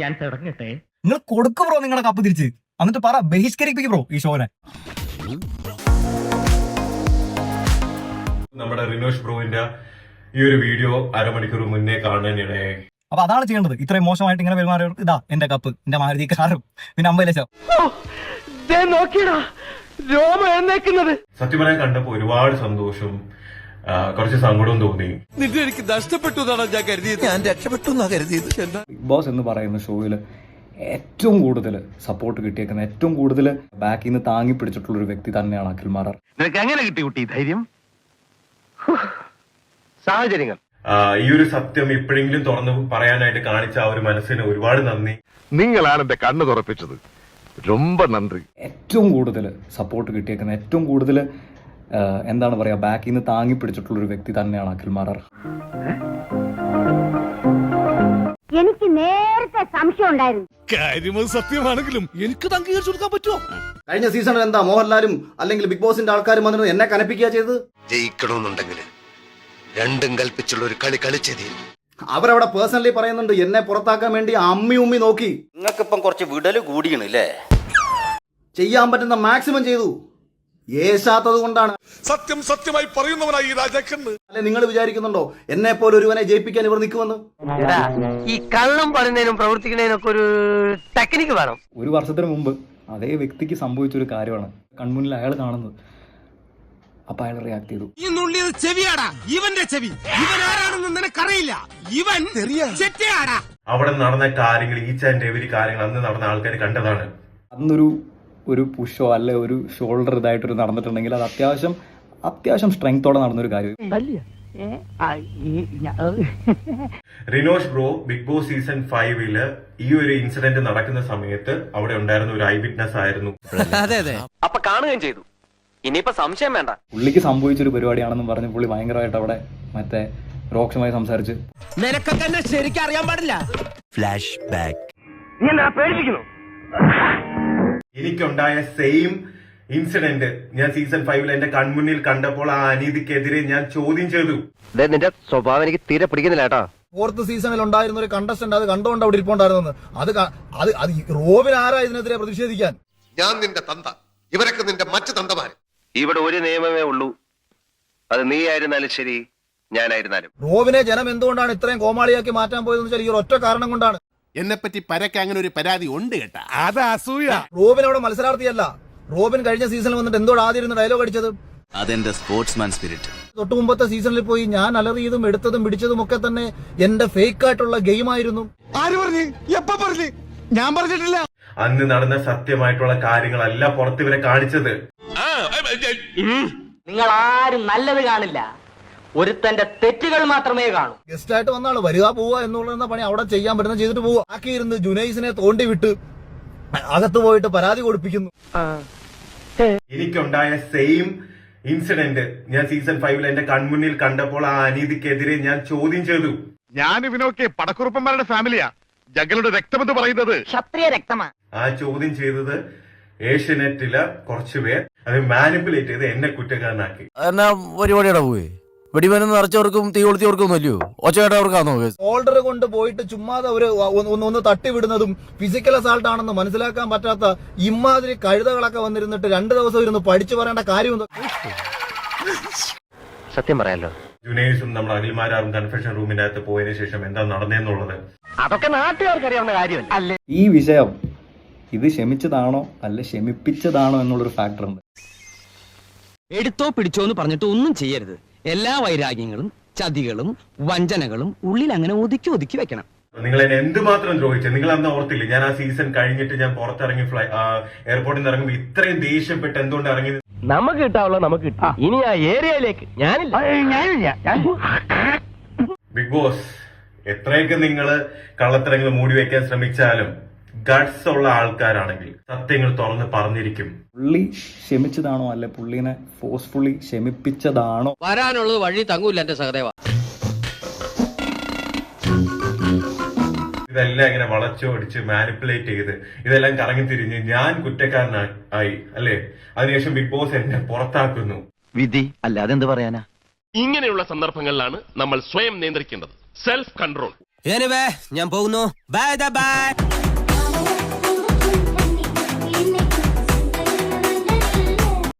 ഞാൻ തുടങ്ങട്ടെ നിങ്ങൾ കൊടുക്ക് ബ്രോ നിങ്ങളുടെ കപ്പ് തിരിച്ച്. എന്നിട്ട് പറ ബഹിഷ്കരിപ്പിക്കും ബ്രോ ഈ ഷോനെ നമ്മുടെ റിനോഷ് ബ്രോവിന്റെ ഈ ഒരു വീഡിയോ അരമണിക്കൂർ മുന്നേ കാണാനിടയായി അപ്പൊ അതാണ് ചെയ്യേണ്ടത്. ഇത്രയും മോശമായിട്ട് ഇങ്ങനെ പെരുമാറിയവർക്ക് ഇതാ എന്റെ കപ്പ് എന്റെ മാരുതി കാറും പിന്നെ അമ്പത് ലക്ഷം. നോക്കിയടാ രോമ എഴുന്നേക്കുന്നത്. സത്യം പറയാൻ കണ്ടപ്പോ ഒരുപാട് സന്തോഷം. കുറച്ച് സങ്കടവും തോന്നി നിന്നെ എനിക്ക് നഷ്ടപ്പെട്ടു എന്നാണ് ഞാൻ കരുതിയത് ഞാൻ രക്ഷപ്പെട്ടു എന്നാ കരുതിയത് എന്താ ബിഗ് ബോസ് എന്ന് പറയുന്ന ഷോയിൽ ഏറ്റവും കൂടുതൽ സപ്പോർട്ട് കിട്ടിയേക്കുന്ന ഏറ്റവും കൂടുതൽ ബാക്കിൽ നിന്ന് താങ്ങി പിടിച്ചിട്ടുള്ള ഒരു വ്യക്തി തന്നെയാണ് അഖിൽ മാറാർ നിനക്ക് എങ്ങനെ കിട്ടി കുട്ടി ധൈര്യം സാഹചര്യങ്ങൾ ആ, ഈ ഒരു സത്യം ഇപ്പോഴെങ്കിലും തുറന്ന് പറയാനായിട്ട് കാണിച്ച ആ ഒരു മനസ്സിന് ഒരുപാട് നന്ദി നീങ്ങളാണ് എന്റെ കണ്ണു തുറപ്പിച്ചത് ரொம்ப നന്ദി ഏറ്റവും കൂടുതൽ സപ്പോർട്ട് കിട്ടിയേക്കുന്ന ഏറ്റവും കൂടുതൽ എന്താണ് പറയുക ബാക്കിൽ നിന്ന് താങ്ങി പിടിച്ചിട്ടുള്ള ഒരു വ്യക്തി തന്നെയാണ് അഖിൽ മാറർ എനിക്ക് നേരത്തെ സംശയം ഉണ്ടായിരുന്നു. കാര്യമത് സത്യമാണെങ്കിലും എനിക്ക് അംഗീകരിച്ചു കൊടുക്കാൻ പറ്റുമോ? കഴിഞ്ഞ സീസണിൽ എന്താ മോഹൻലാലും അല്ലെങ്കിൽ ബിഗ് ബോസിന്റെ ആൾക്കാരും വന്നിട്ട് എന്നെ കനപ്പിക്കുക ചെയ്തത്? ജയിക്കണമെന്നുണ്ടെങ്കിൽ രണ്ടും കൽപ്പിച്ചുള്ള ഒരു കളി കളിച്ചത്. അവരവിടെ പേഴ്സണലി പറയുന്നുണ്ട് എന്നെ പുറത്താക്കാൻ വേണ്ടി അമ്മി ഉമ്മി നോക്കി. നിങ്ങൾക്കിപ്പം കുറച്ച് വിടൽ കൂടിയാണ് അല്ലേ ചെയ്യാൻ പറ്റുന്ന മാക്സിമം ചെയ്തു. ഏശാത്തത് കൊണ്ടാണ് സത്യം സത്യമായി പറയുന്നവനായി ഈ രാജാക്കന്ന് അല്ലെ നിങ്ങൾ വിചാരിക്കുന്നുണ്ടോ? എന്നെ പോലെ ഒരുവനെ ജയിപ്പിക്കാൻ ഇവർ നിൽക്കുമെന്ന്? ഈ കള്ളം പറയുന്നതിനും പ്രവർത്തിക്കുന്നതിനും ഒക്കെ ഒരു ടെക്നിക്ക് വേണം. ഒരു വർഷത്തിന് മുമ്പ് അതേ വ്യക്തിക്ക് സംഭവിച്ചൊരു കാര്യമാണ് കൺമുന്നിൽ അയാൾ കാണുന്നത്. അപ്പൊ അയാൾ റിയാക്ട് ചെയ്തു. ഈ നുള്ളിയത് ചെവിയാടാ ഇവന്റെ ചെവി. ഇവൻ ആരാണെന്ന് നിനക്കറിയില്ല. ഇവൻ ചെറ്റയാടാ. അവിടെ നടന്ന കാര്യങ്ങൾ ഈ ചാൻ എവരി കാര്യങ്ങൾ അന്ന് നടന്ന ആൾക്കാർ കണ്ടതാണ്. അന്നൊരു ഒരു പുഷോ അല്ലെ ഒരു ഷോൾഡർ ഇതായിട്ടൊരു നടന്നിട്ടുണ്ടെങ്കിൽ അത് അത്യാവശ്യം അത്യാവശ്യം സ്ട്രെങ്തോടെ നടന്നൊരു കാര്യം Rinosh bro Bigg Boss season ഫൈവിൽ ഈ ഒരു ഇൻസിഡന്റ് നടക്കുന്ന സമയത്ത് അവിടെ ഉണ്ടായിരുന്ന ഒരു ഐ വിറ്റ്നസ് ആയിരുന്നു. അതെ അതെ. അപ്പൊ കാണുകയും ചെയ്തു. ഇനിയിപ്പോ സംശയം വേണ്ട. പുള്ളിക്ക് സംഭവിച്ചൊരു പരിപാടിയാണെന്നും പറഞ്ഞ് പുള്ളി ഭയങ്കരമായിട്ട് അവിടെ മറ്റേ രോക്ഷമായി സംസാരിച്ച്. നിനക്കൊക്കെ ശരിക്കും അറിയാൻ പാടില്ല. ഫ്ലാഷ് ബാക്ക് പേടിപ്പിക്കുന്നു. എനിക്കുണ്ടായ സെയിം ഇൻസിഡന്റ് ഞാൻ സീസൺ ഫൈവിൽ എന്റെ കൺമുന്നിൽ കണ്ടപ്പോൾ ആ അനീതിക്കെതിരെ ഞാൻ ചോദ്യം ചെയ്തു. നിന്റെ സ്വഭാവം എനിക്ക് തീരെ പിടിക്കുന്നില്ല കേട്ടോ. ഫോർത്ത് സീസണിൽ ഉണ്ടായിരുന്ന ഒരു കണ്ടസ്റ്റന്റ് അത് കണ്ടുകൊണ്ട് അവിടെ ഇരിപ്പുണ്ടായിരുന്നു അത് അത് അത് റോബിൻ ആരാ ഇതിനെതിരെ പ്രതിഷേധിക്കാൻ? ഞാൻ നിന്റെ തന്ത. ഇവരൊക്കെ നിന്റെ മറ്റു തന്തമാര്. ഇവിടെ ഒരു നിയമമേ ഉള്ളൂ. അത് നീ ആയിരുന്നാലും ശരി ഞാനായിരുന്നാലും. റോബിനെ ജനം എന്തുകൊണ്ടാണ് ഇത്രയും കോമാളിയാക്കി മാറ്റാൻ പോയതെന്ന് വെച്ചാൽ ഈ ഒറ്റ കാരണം കൊണ്ടാണ്. എന്നെ പറ്റി പരക്കെ അങ്ങനെ ഒരു പരാതി ഉണ്ട് കേട്ടാ. അത് അസൂയ. റോബിൻ അവിടെ മത്സരാർത്ഥിയല്ല. റോബിൻ കഴിഞ്ഞ സീസണിൽ വന്നിട്ട് എന്തോ ആദ്യം ഡയലോഗ് അടിച്ചത്? അതെന്റെ സ്പോർട്സ്മാൻ സ്പിരിറ്റ് തൊട്ടു മുമ്പത്തെ സീസണിൽ പോയി ഞാൻ അലറിയതും എടുത്തതും പിടിച്ചതും ഒക്കെ തന്നെ എന്റെ ഫേക്ക് ആയിട്ടുള്ള ഗെയിം ആയിരുന്നു. ആര് പറഞ്ഞു? എപ്പ പറഞ്ഞു? ഞാൻ പറഞ്ഞിട്ടില്ല. അന്ന് നടന്ന സത്യമായിട്ടുള്ള കാര്യങ്ങളല്ല പുറത്ത് ഇവരെ കാണിച്ചത്. നിങ്ങൾ ആരും നല്ലത് കാണില്ല. ഒരുത്തന്റെ തെറ്റുകൾ മാത്രമേ കാണൂ. ഗസ്റ്റ് ആയിട്ട് വന്നാണ് വരിക പോവുക എന്നുള്ള പണി അവിടെ ചെയ്യാൻ പറ്റുന്ന ചെയ്തിട്ട് പോവുക. ആക്കിയിരുന്ന് ജുനൈസിനെ തോണ്ടി വിട്ട് അകത്ത് പോയിട്ട് പരാതി കൊടുപ്പിക്കുന്നു. എനിക്കുണ്ടായ സെയിം ഇൻസിഡന്റ് ഞാൻ സീസൺ ഫൈവിൽ എന്റെ കൺമുന്നിൽ കണ്ടപ്പോൾ ആ അനീതിക്കെതിരെ ഞാൻ ചോദ്യം ചെയ്തു. ഞാൻ ഇവനൊക്കെ പടക്കുറുപ്പന്മാരുടെ ഫാമിലിയാ. ജഗലുടെ രക്തമെന്ന് പറയുന്നത്. ക്ഷത്രിയ രക്തമാ. ആ ചോദ്യം ചെയ്തത് ഏഷ്യനെറ്റിലെ കുറച്ചുപേർ അത് മാനിപ്പുലേറ്റ് ചെയ്ത് എന്നെ കുറ്റക്കാരനാക്കി. എന്നാ പരിപാടിയുടെ പോയി? വെടിമരുന്ന് നിറച്ചവർക്കും തീ കൊളുത്തിയവർക്കും ഒന്നും ഇല്ലയോ ഒച്ചയായിട്ടവർക്കാണോ ഹോൾഡർ കൊണ്ട് പോയിട്ട് ചുമ്മാതെ ഒരു ഒന്ന് ഒന്ന് തട്ടിവിടുന്നതും ഫിസിക്കൽ അസാൾട്ട് ആണെന്ന് മനസ്സിലാക്കാൻ പറ്റാത്ത ഇമാതിരി കഴുതകളൊക്കെ വന്നിരുന്നിട്ട് രണ്ടു ദിവസം ഇരുന്ന് പഠിച്ചു പറയേണ്ട കാര്യം സത്യം പറയാലോ. ജുനേഷും നമ്മുടെ അഖിൽമാരാറും കൺഫെഷൻ റൂമിന്റെ അകത്ത് പോയതിനു ശേഷം എന്താ നടന്നതെന്നുള്ളത് അതൊക്കെ നാട്ടുകാർക്ക് അറിയാവുന്ന കാര്യമല്ല? അല്ലേ? ഈ വിഷയം ഇത് ക്ഷമിച്ചതാണോ അല്ല ക്ഷമിപ്പിച്ചതാണോ എന്നുള്ളൊരു ഫാക്ടർ ഉണ്ട്. എടുത്തോ പിടിച്ചോ എന്ന് പറഞ്ഞിട്ട് ഒന്നും ചെയ്യരുത്. എല്ലാ വൈരാഗ്യങ്ങളും ചതികളും വഞ്ചനകളും ഉള്ളിൽ അങ്ങനെ ഒതുക്കി ഒതുക്കി വെക്കണം. നിങ്ങൾ എന്നെ എന്തുമാത്രം ദ്രോഹിച്ചു? നിങ്ങൾ അന്ന് ഓർത്തില്ലേ? ഞാൻ ആ സീസൺ കഴിഞ്ഞിട്ട് ഞാൻ പുറത്തിറങ്ങി ഫ്ലൈ എയർപോർട്ടിൽ നിന്ന് ഇറങ്ങുമ്പോൾ ഇത്രയും ദേഷ്യപ്പെട്ട് എന്തുകൊണ്ട് ഇറങ്ങി നമുക്ക് കിട്ടാവുള്ള നമുക്ക് കിട്ടാം. ഇനി ആ ഏരിയയിലേക്ക് ഞാനില്ല. ഞാനില്ല. ബിഗ് ബോസ് എത്രയൊക്കെ നിങ്ങൾ കള്ളത്തരങ്ങൾ മൂടി വെക്കാൻ ശ്രമിച്ചാലും ഗട്സ് ഉള്ള ആൾക്കാരാണെങ്കിൽ സത്യങ്ങൾ തുറന്ന് പറഞ്ഞിരിക്കും. പുള്ളി ക്ഷമിച്ചതാണോ അല്ലെ പുള്ളിനെ ഫോഴ്സ്ഫുള്ളി ക്ഷമിപ്പിച്ചതാണോ? വരാനുള്ളത് വഴി തങ്ങൂല്ല എന്റെ സഹദേവ. ഇതെല്ലാം ഇങ്ങനെ വളച്ചൊടിച്ച് മാനിപ്പുലേറ്റ് ചെയ്ത് ഇതെല്ലാം കറങ്ങി തിരിഞ്ഞ് ഞാൻ കുറ്റക്കാരനായി ആയി അല്ലേ? അതിനുശേഷം ബിഗ് ബോസ് എന്നെ പുറത്താക്കുന്നു. വിധി അല്ലാതെ അതെന്ത് പറയാനാ? ഇങ്ങനെയുള്ള സന്ദർഭങ്ങളിലാണ് നമ്മൾ സ്വയം നിയന്ത്രിക്കേണ്ടത്. സെൽഫ് കൺട്രോൾ ഞാൻ പോകുന്നു. Bye bye